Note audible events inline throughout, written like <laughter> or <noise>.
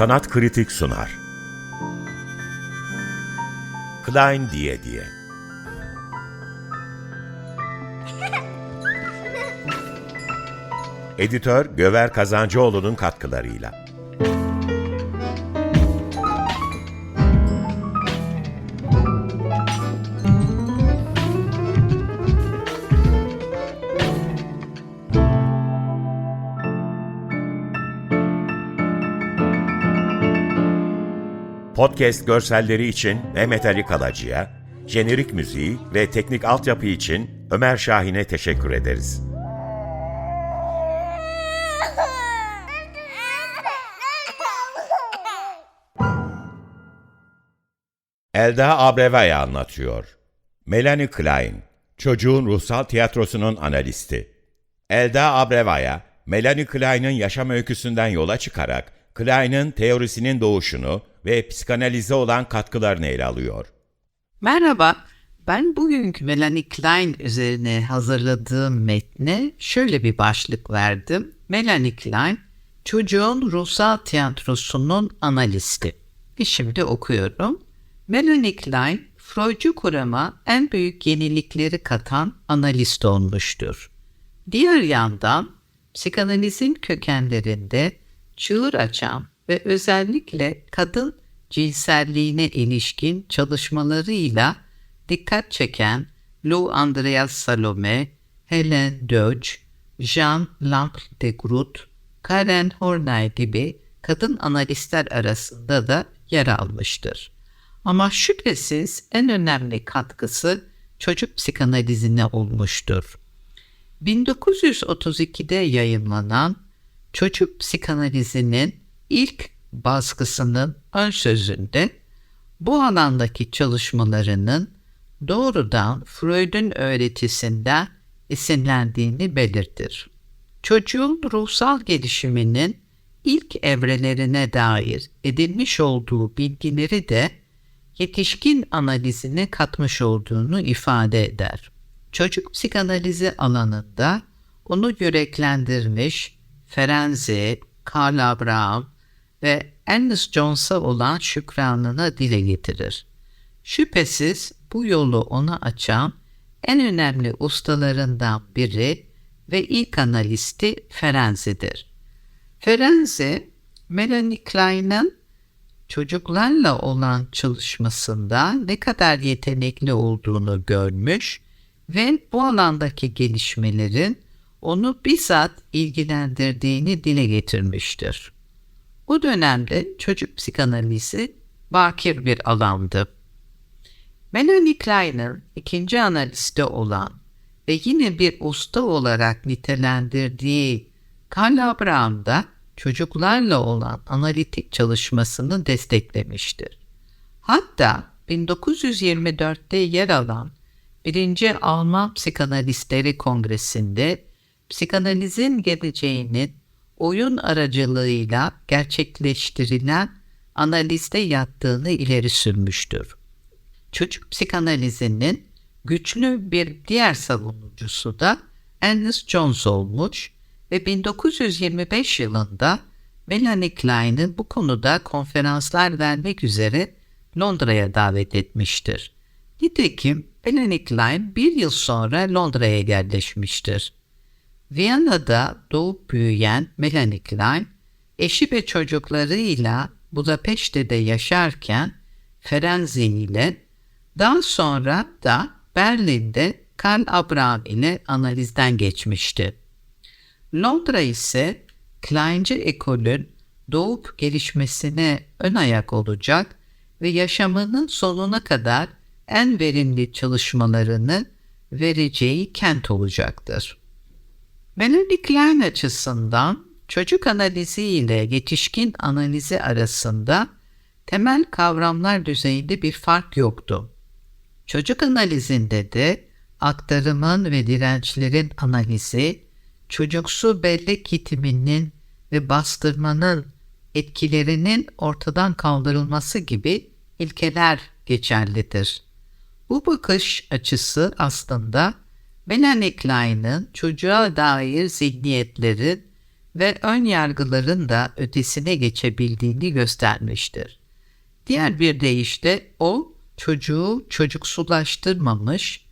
Sanat Kritik sunar. Klein diye diye. <laughs> Editör Göver Kazancıoğlu'nun katkılarıyla. Podcast görselleri için Mehmet Ali Kalacı'ya, jenerik müziği ve teknik altyapı için Ömer Şahin'e teşekkür ederiz. Elda Abrevaya anlatıyor. Melanie Klein, çocuğun ruhsal tiyatrosunun analisti. Elda Abrevaya, Melanie Klein'in yaşam öyküsünden yola çıkarak Klein'in teorisinin doğuşunu ve psikanalize olan katkılarını ele alıyor. Merhaba, ben bugünkü Melanie Klein üzerine hazırladığım metne şöyle bir başlık verdim. Melanie Klein, çocuğun ruhsal tiyatrosunun analisti. E şimdi okuyorum. Melanie Klein, Freudcu kurama en büyük yenilikleri katan analist olmuştur. Diğer yandan, psikanalizin kökenlerinde çığır açan ve özellikle kadın cinselliğine ilişkin çalışmalarıyla dikkat çeken Lou Andreas Salome, Helen Dodge, Jean Lample de Groot, Karen Horney gibi kadın analistler arasında da yer almıştır. Ama şüphesiz en önemli katkısı çocuk psikanalizine olmuştur. 1932'de yayınlanan Çocuk Psikanalizinin ilk baskısının ön sözünde bu alandaki çalışmalarının doğrudan Freud'un öğretisinden esinlendiğini belirtir. Çocuğun ruhsal gelişiminin ilk evrelerine dair edinmiş olduğu bilgileri de yetişkin analizine katmış olduğunu ifade eder. Çocuk psikanalizi alanında onu yüreklendirmiş Ferenczi, Karl Abraham ve Ernest Jones'a olan şükranını dile getirir. Şüphesiz bu yolu ona açan en önemli ustalarından biri ve ilk analisti Ferenczi'dir. Ferenczi, Melanie Klein'in çocuklarla olan çalışmasında ne kadar yetenekli olduğunu görmüş ve bu alandaki gelişmelerin onu bizzat ilgilendirdiğini dile getirmiştir. Bu dönemde çocuk psikanalizi bakir bir alandı. Melanie Kleiner ikinci analisti olan ve yine bir usta olarak nitelendirdiği Karl Abraham da çocuklarla olan analitik çalışmasını desteklemiştir. Hatta 1924'te yer alan 1. Alman Psikanalistleri Kongresi'nde psikanalizin geleceğinin oyun aracılığıyla gerçekleştirilen analizde yattığını ileri sürmüştür. Çocuk psikanalizinin güçlü bir diğer savunucusu da Ernest Jones olmuş ve 1925 yılında Melanie Klein'i bu konuda konferanslar vermek üzere Londra'ya davet etmiştir. Nitekim Melanie Klein bir yıl sonra Londra'ya yerleşmiştir. Viyana'da doğup büyüyen Melanie Klein, eşi ve çocuklarıyla Budapeşte'de yaşarken Ferenzi ile daha sonra da Berlin'de Karl Abraham ile analizden geçmişti. Londra ise Kleinci ekolün doğup gelişmesine ön ayak olacak ve yaşamının sonuna kadar en verimli çalışmalarını vereceği kent olacaktır. Melanie Klein açısından çocuk analizi ile yetişkin analizi arasında temel kavramlar düzeyinde bir fark yoktu. Çocuk analizinde de aktarımın ve dirençlerin analizi, çocuksu bellek yitiminin ve bastırmanın etkilerinin ortadan kaldırılması gibi ilkeler geçerlidir. Bu bakış açısı aslında Melanie Klein'in çocuğa dair zihniyetlerin ve ön yargıların da ötesine geçebildiğini göstermiştir. Diğer bir deyişle o çocuğu çocuksulaştırmamış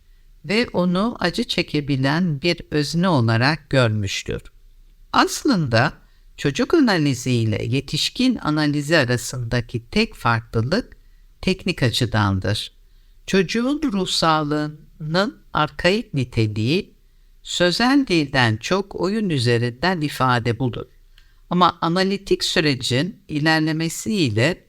ve onu acı çekebilen bir özne olarak görmüştür. Aslında çocuk analizi ile yetişkin analizi arasındaki tek farklılık teknik açıdandır. Çocuğun ruh sağlığının arkaik niteliği sözel dilden çok oyun üzerinden ifade bulur. Ama analitik sürecin ilerlemesiyle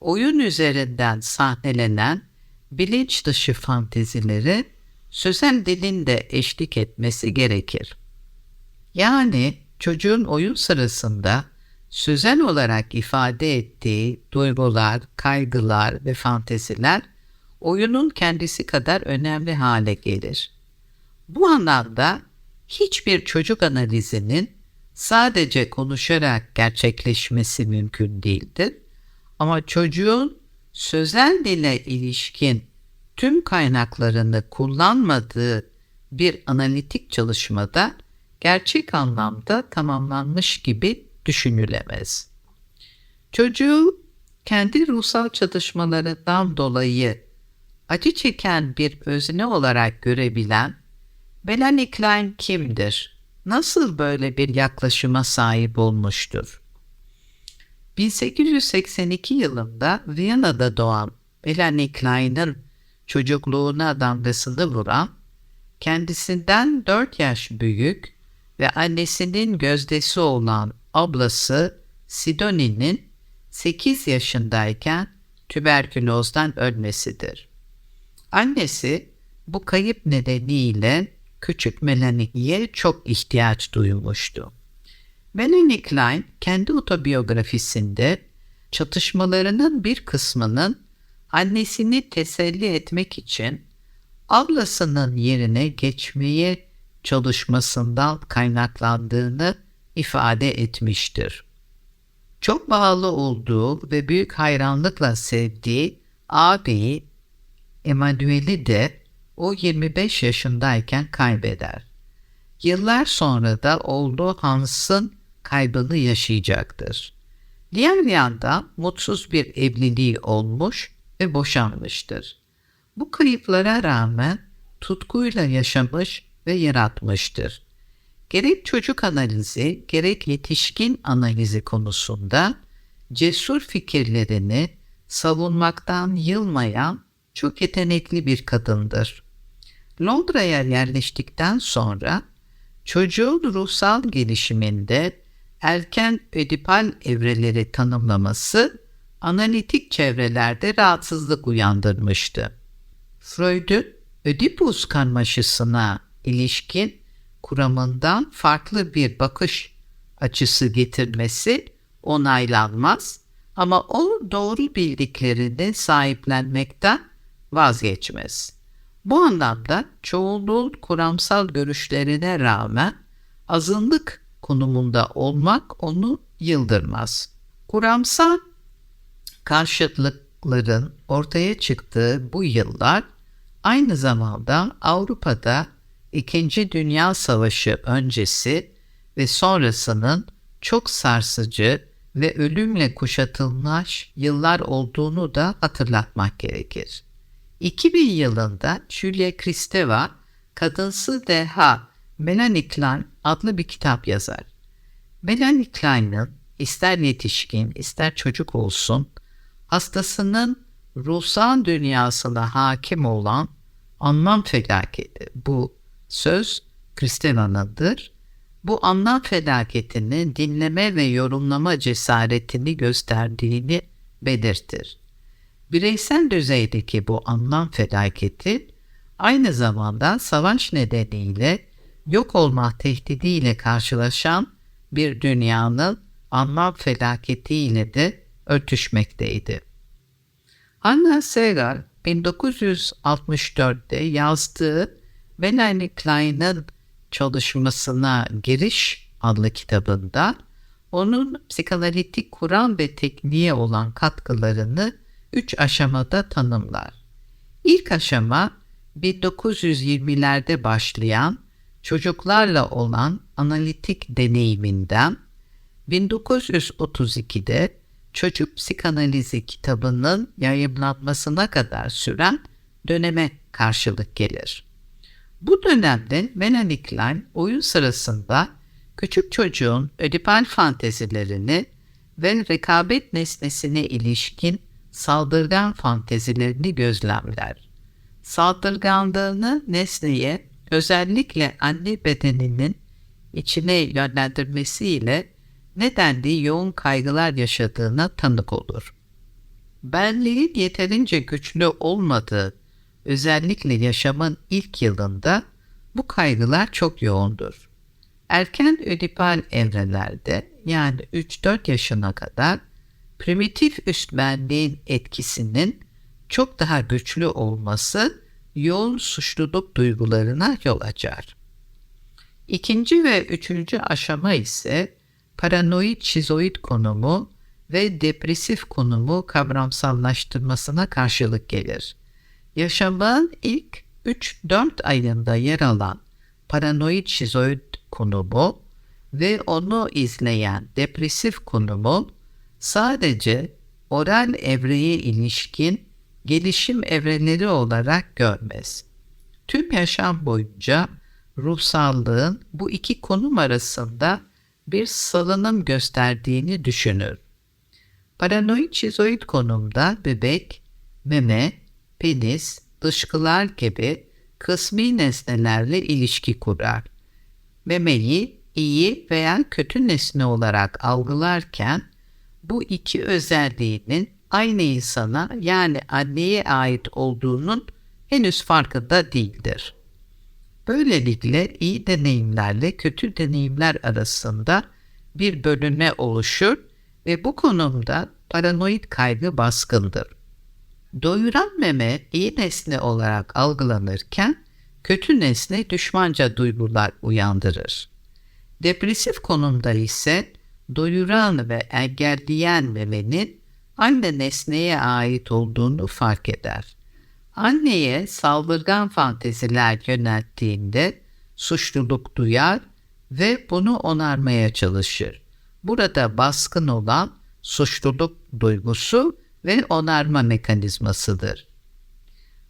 oyun üzerinden sahnelenen bilinç dışı fantezileri sözel dilin de eşlik etmesi gerekir. Yani çocuğun oyun sırasında sözel olarak ifade ettiği duygular, kaygılar ve fanteziler oyunun kendisi kadar önemli hale gelir. Bu anlamda hiçbir çocuk analizinin sadece konuşarak gerçekleşmesi mümkün değildir. Ama çocuğun sözel dile ilişkin tüm kaynaklarını kullanmadığı bir analitik çalışmada gerçek anlamda tamamlanmış gibi düşünülemez. Çocuğu kendi ruhsal çatışmalarından dolayı acı çeken bir özne olarak görebilen Melanie Klein kimdir? Nasıl böyle bir yaklaşıma sahip olmuştur? 1882 yılında Viyana'da doğan Melanie Klein'in çocukluğuna damgasını vuran, kendisinden 4 yaş büyük ve annesinin gözdesi olan ablası Sidoni'nin 8 yaşındayken tüberkülozdan ölmesidir. Annesi bu kayıp nedeniyle küçük Melanie'ye çok ihtiyaç duymuştu. Melanie Klein kendi otobiyografisinde çatışmalarının bir kısmının annesini teselli etmek için ablasının yerine geçmeye çalışmasından kaynaklandığını ifade etmiştir. Çok bağlı olduğu ve büyük hayranlıkla sevdiği ağabeyi Emanuel'i de o 25 yaşındayken kaybeder. Yıllar sonra da oğlu Hans'ın kaybını yaşayacaktır. Diğer yandan mutsuz bir evliliği olmuş ve boşanmıştır. Bu kayıplara rağmen tutkuyla yaşamış ve yaratmıştır. Gerek çocuk analizi, gerek yetişkin analizi konusunda cesur fikirlerini savunmaktan yılmayan çok yetenekli bir kadındır. Londra'ya yerleştikten sonra çocuğun ruhsal gelişiminde erken ödipal evreleri tanımlaması analitik çevrelerde rahatsızlık uyandırmıştı. Freud'un Ödipus karmaşasına ilişkin kuramından farklı bir bakış açısı getirmesi onaylanmaz ama o doğru bildiklerini sahiplenmekten vazgeçmez. Bu anlamda çoğunluğun kuramsal görüşlerine rağmen azınlık konumunda olmak onu yıldırmaz. Kuramsal karşıtlıkların ortaya çıktığı bu yıllar aynı zamanda Avrupa'da İkinci Dünya Savaşı öncesi ve sonrasının çok sarsıcı ve ölümle kuşatılmış yıllar olduğunu da hatırlatmak gerekir. 2000 yılında Julia Kristeva Kadınsı Deha Melanie Klein adlı bir kitap yazar. Melanie Klein'in ister yetişkin ister çocuk olsun hastasının ruhsal dünyasına hakim olan anlam felaketi. Bu söz Kristeva'nındır. Bu anlam felaketini dinleme ve yorumlama cesaretini gösterdiğini belirtir. Bireysel düzeydeki bu anlam felaketi aynı zamanda savaş nedeniyle yok olma tehdidiyle karşılaşan bir dünyanın anlam felaketiyle de örtüşmekteydi. Anna Segal 1964'te yazdığı Melanie Klein'in çalışmasına Giriş adlı kitabında onun psikanalitik kuram ve tekniğe olan katkılarını üç aşamada tanımlar. İlk aşama 1920'lerde başlayan çocuklarla olan analitik deneyiminden 1932'de Çocuk Psikanalizi kitabının yayımlanmasına kadar süren döneme karşılık gelir. Bu dönemde Melanie Klein oyun sırasında küçük çocuğun ödipal fantezilerini ve rekabet nesnesine ilişkin saldırgan fantezilerini gözlemler. Saldırganlığını nesneye özellikle anne bedeninin içine yönlendirmesiyle nedenli yoğun kaygılar yaşadığına tanık olur. Benliğin yeterince güçlü olmadığı, özellikle yaşamın ilk yılında bu kaygılar çok yoğundur. Erken ödipal evrelerde yani 3-4 yaşına kadar primitif üst benliğin etkisinin çok daha güçlü olması yoğun suçluluk duygularına yol açar. İkinci ve üçüncü aşama ise paranoid şizoid konumu ve depresif konumu kavramsallaştırmasına karşılık gelir. Yaşamın ilk 3-4 ayında yer alan paranoid şizoid konumu ve onu izleyen depresif konumu sadece oral evreye ilişkin gelişim evreleri olarak görmez. Tüm yaşam boyunca ruhsallığın bu iki konum arasında bir salınım gösterdiğini düşünür. Paranoid şizoid konumda bebek, meme, penis, dışkılar gibi kısmi nesnelerle ilişki kurar. Memeyi iyi veya kötü nesne olarak algılarken bu iki özelliğinin aynı insana yani anneye ait olduğunun henüz farkında değildir. Böylelikle iyi deneyimlerle kötü deneyimler arasında bir bölünme oluşur ve bu konumda paranoid kaygı baskındır. Doyuran meme iyi nesne olarak algılanırken kötü nesne düşmanca duygular uyandırır. Depresif konumda ise doyuran ve engelleyen memenin anne nesneye ait olduğunu fark eder. Anneye saldırgan fanteziler yönelttiğinde suçluluk duyar ve bunu onarmaya çalışır. Burada baskın olan suçluluk duygusu ve onarma mekanizmasıdır.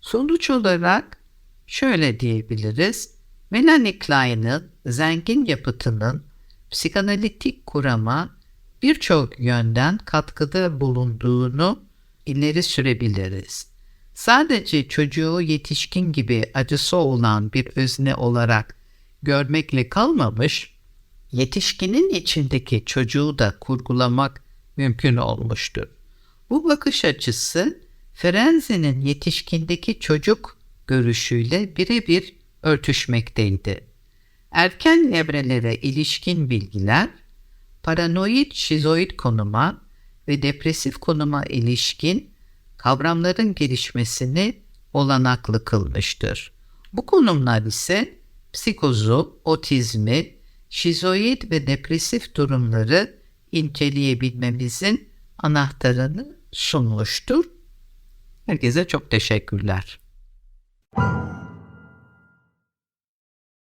Sonuç olarak şöyle diyebiliriz. Melanie Klein'in zengin yapıtının psikanalitik kurama birçok yönden katkıda bulunduğunu ileri sürebiliriz. Sadece çocuğu yetişkin gibi acısı olan bir özne olarak görmekle kalmamış, yetişkinin içindeki çocuğu da kurgulamak mümkün olmuştur. Bu bakış açısı Ferenzi'nin yetişkindeki çocuk görüşüyle birebir örtüşmekteydi. Erken evrelere ilişkin bilgiler, paranoid şizoid konuma ve depresif konuma ilişkin kavramların gelişmesini olanaklı kılmıştır. Bu konumlar ise psikozu, otizmi, şizoid ve depresif durumları inceleyebilmemizin anahtarını sunmuştur. Herkese çok teşekkürler.